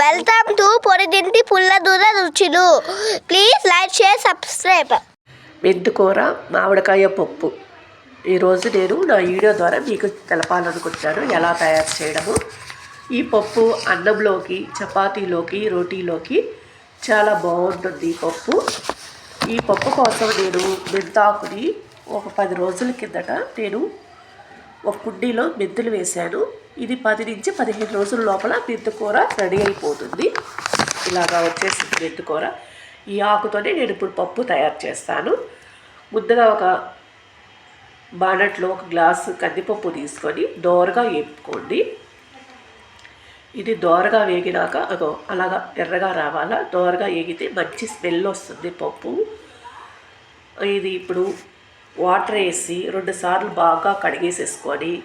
Welcome to పొరిదింటి పుల్లదూర రుచులు. Please like share subscribe. మెంతికూర మామిడికాయ పప్పు. ఈరోజు నేను నా వీడియో ద్వారా మీకు తెలపాలనుకుంటున్నాను ఎలా తయారు చేయడము. ఈ పప్పు అన్నంలోకి చపాతీలోకి రోటీలోకి చాలా బాగుంటుంది ఈ పప్పు. ఈ పప్పు కోసం నేను మెంతాకుని ఒక పది రోజుల కిందట నేను ఒక కుండీలో మెంతులు వేశాను. ఇది పది నుంచి పదిహేను రోజుల లోపల మెంతికూర రెడీ అయిపోతుంది. ఇలాగా వచ్చేసింది మెంతుకూర ఈ ఆకుతోనే నేను ఇప్పుడు పప్పు తయారు చేస్తాను. ముందుగా ఒక బానట్లో ఒక గ్లాసు కందిపప్పు తీసుకొని దోరగా వేపుకోండి. ఇది దోరగా వేగినాక అగో అలాగా ఎర్రగా రావాలా? దోరగా వేగితే మంచి స్మెల్ వస్తుంది పప్పు. ఇది ఇప్పుడు వాటర్ వేసి రెండు సార్లు బాగా కడిగేసేసుకొని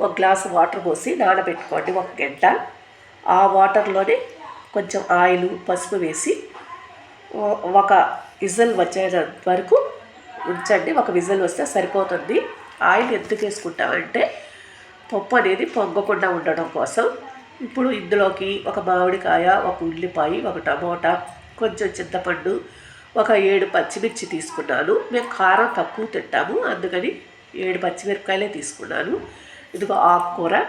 ఒక గ్లాసు వాటర్ పోసి నానబెట్టుకోండి ఒక గంట. ఆ వాటర్లోనే కొంచెం ఆయిల్ పసుపు వేసి ఒక విజిల్ వచ్చే వరకు ఉంచండి. ఒక విజిల్ వస్తే సరిపోతుంది. ఆయిల్ ఎందుకు వేసుకుంటామంటే పప్పు అనేది పొంగకుండా ఉండడం కోసం. ఇప్పుడు ఇందులోకి ఒక మామిడికాయ ఒక ఉల్లిపాయ ఒక టమోటా కొంచెం చింతపండు ఒక ఏడు పచ్చిమిర్చి తీసుకున్నాను. మేము కారం తక్కువ తింటాము. అందుకని ఏడు పచ్చిమిరపకాయలే తీసుకున్నాను. ఇదిగో ఆకుకూర.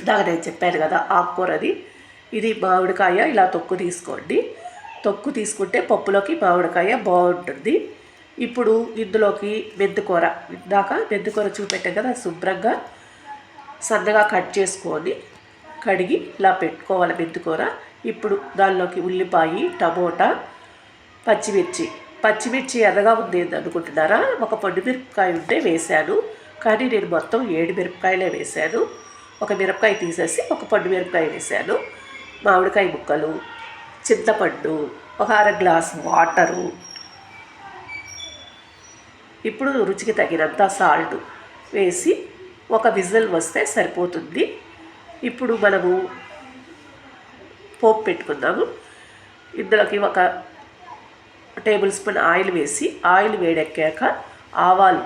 ఇందాక నేను చెప్పాను కదా ఆకుకూరది. ఇది మామిడికాయ ఇలా తొక్కు తీసుకోండి. తొక్కు తీసుకుంటే పప్పులోకి మామిడికాయ బాగుంటుంది. ఇప్పుడు ఇందులోకి మెంతికూర. ఇందాక మెంతికూర చూపెట్టాం కదా శుభ్రంగా సన్నగా కట్ చేసుకొని కడిగి ఇలా పెట్టుకోవాలి మెంతికూర. ఇప్పుడు దానిలోకి ఉల్లిపాయ టమోటా పచ్చిమిర్చి. పచ్చిమిర్చి ఎర్రగా ఉంది అనుకుంటున్నారా? ఒక పండు మిరపకాయ ఉంటే వేశాను. కానీ నేను మొత్తం ఏడు మిరపకాయలే వేశాను. ఒక మిరపకాయ తీసేసి ఒక పండు మిరపకాయ వేశాను. మామిడికాయ ముక్కలు చింతపండు ఒక అర గ్లాస్ వాటరు. ఇప్పుడు రుచికి తగినంత సాల్ట్ వేసి ఒక విజిల్ వస్తే సరిపోతుంది. ఇప్పుడు మనము పోపు పెట్టుకుందాము. ఇందులోకి ఒక టేబుల్ స్పూన్ ఆయిల్ వేసి ఆయిల్ వేడెక్కాక ఆవాలు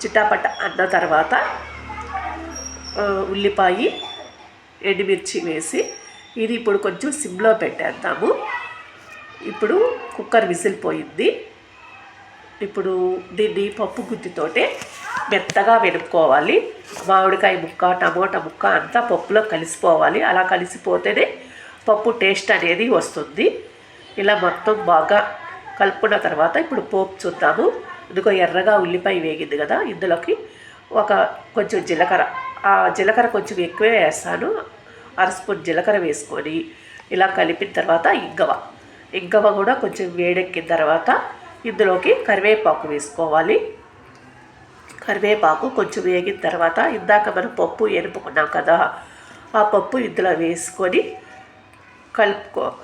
చిట్టాపట్ట అన్న తర్వాత ఉల్లిపాయ ఎండుమిర్చి వేసి ఇది ఇప్పుడు కొంచెం సిమ్లో పెట్టేద్దాము. ఇప్పుడు కుక్కర్ విసిల్ పోయింది ఇప్పుడు దీన్ని పప్పు గుత్తితోటే మెత్తగా వెనుక్కోవాలి మామిడికాయ ముక్క టమోటా ముక్క అంతా పప్పులో కలిసిపోవాలి. అలా కలిసిపోతేనే పప్పు టేస్ట్ అనేది వస్తుంది. ఇలా మొత్తం బాగా కలుపుకున్న తర్వాత ఇప్పుడు పోపు చూద్దాము. ఇదిగో ఎర్రగా ఉల్లిపాయ వేగింది కదా ఇందులోకి ఒక కొంచెం జీలకర్ర. ఆ జీలకర్ర కొంచెం ఎక్కువే వేస్తాను. అర స్పూన్ జీలకర్ర వేసుకొని ఇలా కలిపిన తర్వాత ఇంగవ. ఇంగవ కూడా కొంచెం వేడెక్కిన తర్వాత ఇందులోకి కరివేపాకు వేసుకోవాలి. కరివేపాకు కొంచెం వేగిన తర్వాత ఇందాక మనం పప్పు ఎనుపుకున్నాం కదా ఆ పప్పు ఇందులో వేసుకొని కలుపుకో